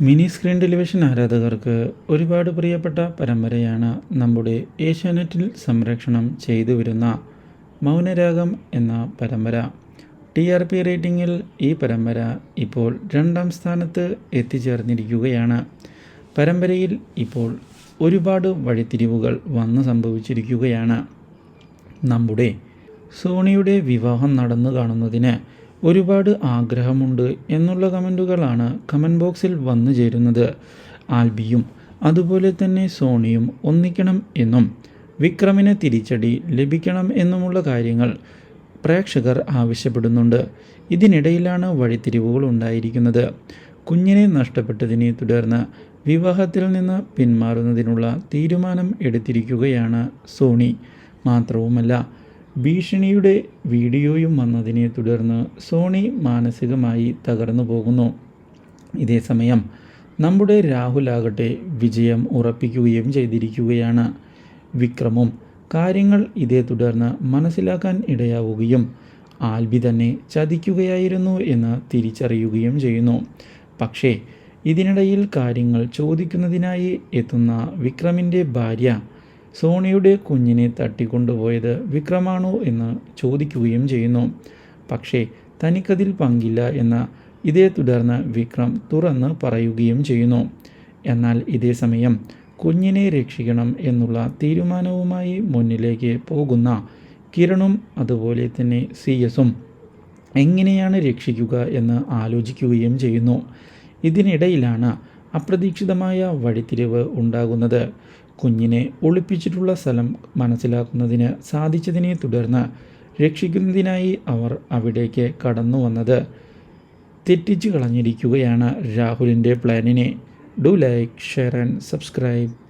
Mini screen television ആരാധകർക്ക് ഒരുപാട് പ്രിയപ്പെട്ട പരമ്പരയാണ് നമ്മുടെ ഏഷ്യാനെറ്റിൽ സംരക്ഷണം ചെയ്തു വരുന്ന മൗനരാഗം എന്ന പരമ്പര. ടി ആർ പി റേറ്റിംഗിൽ ഈ പരമ്പര ഇപ്പോൾ രണ്ടാം സ്ഥാനത്ത് എത്തിച്ചേർന്നിരിക്കുകയാണ്. പരമ്പരയിൽ ഇപ്പോൾ ഒരുപാട് വഴിത്തിരിവുകൾ വന്നു സംഭവിച്ചിരിക്കുകയാണ്. നമ്മുടെ സോണിയുടെ വിവാഹം നടന്നു കാണുന്നതിന് ഒരുപാട് ആഗ്രഹമുണ്ട് എന്നുള്ള കമന്റുകളാണ് കമന്റ് ബോക്സിൽ വന്നു ചേരുന്നത്. ആൽബിയും അതുപോലെ തന്നെ സോണിയും ഒന്നിക്കണം എന്നും വിക്രമിന് തിരിച്ചടി ലഭിക്കണം എന്നുമുള്ള കാര്യങ്ങൾ പ്രേക്ഷകർ ആവശ്യപ്പെടുന്നുണ്ട്. ഇതിനിടയിലാണ് വഴിത്തിരിവുകൾ ഉണ്ടായിരിക്കുന്നത്. കുഞ്ഞിനെ നഷ്ടപ്പെട്ടതിനെ തുടർന്ന് വിവാഹത്തിൽ നിന്ന് പിന്മാറുന്നതിനുള്ള തീരുമാനം എടുത്തിരിക്കുകയാണ് സോണി. മാത്രവുമല്ല ഭീഷണിയുടെ വീഡിയോയും വന്നതിനെ തുടർന്ന് സോണി മാനസികമായി തകർന്നു പോകുന്നു. ഇതേസമയം നമ്മുടെ രാഹുലാകട്ടെ വിജയം ഉറപ്പിക്കുകയും ചെയ്തിരിക്കുകയാണ്. വിക്രമും കാര്യങ്ങൾ ഇതേ തുടർന്ന് മനസ്സിലാക്കാൻ ഇടയാവുകയും ആൽബി തന്നെ ചതിക്കുകയായിരുന്നു എന്ന് തിരിച്ചറിയുകയും ചെയ്യുന്നു. പക്ഷേ ഇതിനിടയിൽ കാര്യങ്ങൾ ചോദിക്കുന്നതിനായി എത്തുന്ന വിക്രമിന്റെ ഭാര്യ സോണിയുടെ കുഞ്ഞിനെ തട്ടിക്കൊണ്ടുപോയത് വിക്രമാണോ എന്ന് ചോദിക്കുകയും ചെയ്യുന്നു. പക്ഷേ തനിക്കതിൽ പങ്കില്ല എന്ന ഇതേ തുടർന്ന് വിക്രം തുറന്ന് പറയുകയും ചെയ്യുന്നു. എന്നാൽ ഇതേ സമയം കുഞ്ഞിനെ രക്ഷിക്കണം എന്നുള്ള തീരുമാനവുമായി മുന്നിലേക്ക് പോകുന്ന കിരണും അതുപോലെ തന്നെ സി എസും എങ്ങനെയാണ് രക്ഷിക്കുക എന്ന് ആലോചിക്കുകയും ചെയ്യുന്നു. ഇതിനിടയിലാണ് അപ്രതീക്ഷിതമായ വഴിത്തിരിവ് ഉണ്ടാകുന്നത്. കുഞ്ഞിനെ ഒളിപ്പിച്ചിട്ടുള്ള സ്ഥലം മനസ്സിലാക്കുന്നതിന് സാധിച്ചതിനെ തുടർന്ന് രക്ഷിക്കുന്നതിനായി അവർ അവിടേക്ക് കടന്നു വന്നത്. തെറ്റിച്ചു കളഞ്ഞിരിക്കുകയാണ് രാഹുലിന്റെ പ്ലാനിനെ. Do like share and subscribe.